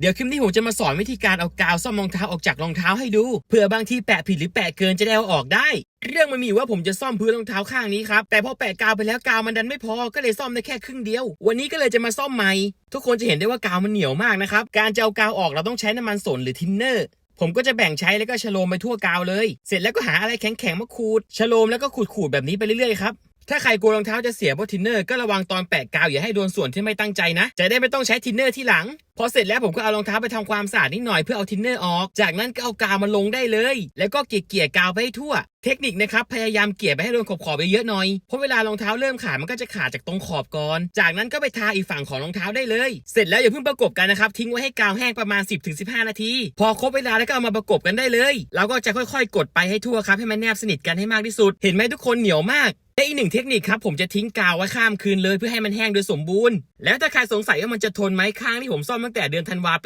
เดี๋ยวคลิปนี้ผมจะมาสอนวิธีการเอากาวซ่อมรองเท้าออกจากรองเท้าให้ดูเผื่อบางทีแปะผิดหรือแปะเกินจะได้เอาออกได้ เรื่องมันมีว่าผมจะซ่อมพื้นรองเท้าข้างนี้ครับแต่พอแปะกาวไปแล้วกาวมันดันไม่พอก็เลยซ่อมได้แค่ครึ่งเดียว วันนี้ก็เลยจะมาซ่อมใหม่ ทุกคนจะเห็นได้ว่ากาวมันเหนียวมากนะครับการจะเอากาวออกเราต้องใช้น้ำมันสนหรือทินเนอร์ผมก็จะแบ่งใช้แล้วก็ชโลมไปทั่วกาวเลย เสร็จแล้วก็หาอะไรแข็งๆมาขูดชโลมแล้วก็ขูดๆแบบนี้ไปเรื่อยๆครับ ถ้าใครกลัวรองเท้าจะเสียเพราะทินเนอร์ก็ระวังตอนแปะกาวอย่าให้โดนส่วนที่ไม่ตั้งใจนะ จะได้ไม่ต้องใช้ทินเนอร์ที่หลัง พอเสร็จแล้วผมก็เอารองเท้าไปทำความสะอาดนิดหน่อยเพื่อเอาทินเนอร์ออก จากนั้นก็เอากาวมาลงได้เลย แล้วก็เกี่ยเกี่ยกาวไปให้ทั่ว เทคนิคนะครับพยายามเกี่ยไปให้โดนขอบขอบเยอะๆหน่อย เพราะเวลารองเท้าเริ่มขาดมันก็จะขาดจากตรงขอบก่อน จากนั้นก็ไปทาอีกฝั่งของรองเท้าได้เลย เสร็จแล้วอย่าเพิ่งประกบกันนะครับทิ้งไว้ให้กาวแห้งประมาณ 10-15 นาที พอครบเวลาแล้วก็เอามาประกบกันได้เลย เราก็จะค่อย ๆ กดไปให้ทั่วครับให้มันแนบสนิทกันให้มากที่สุด เห็นไหมทุกคนเหนียวมาก อีกหนึ่งเทคนิคครับผมจะทิ้งกาวไว้ข้ามคืนเลยเพื่อให้มันแห้งโดยสมบูรณ์แล้วถ้าใครสงสัยว่ามันจะทนไหมข้างที่ผมซ่อมตั้งแต่เดือนธันวา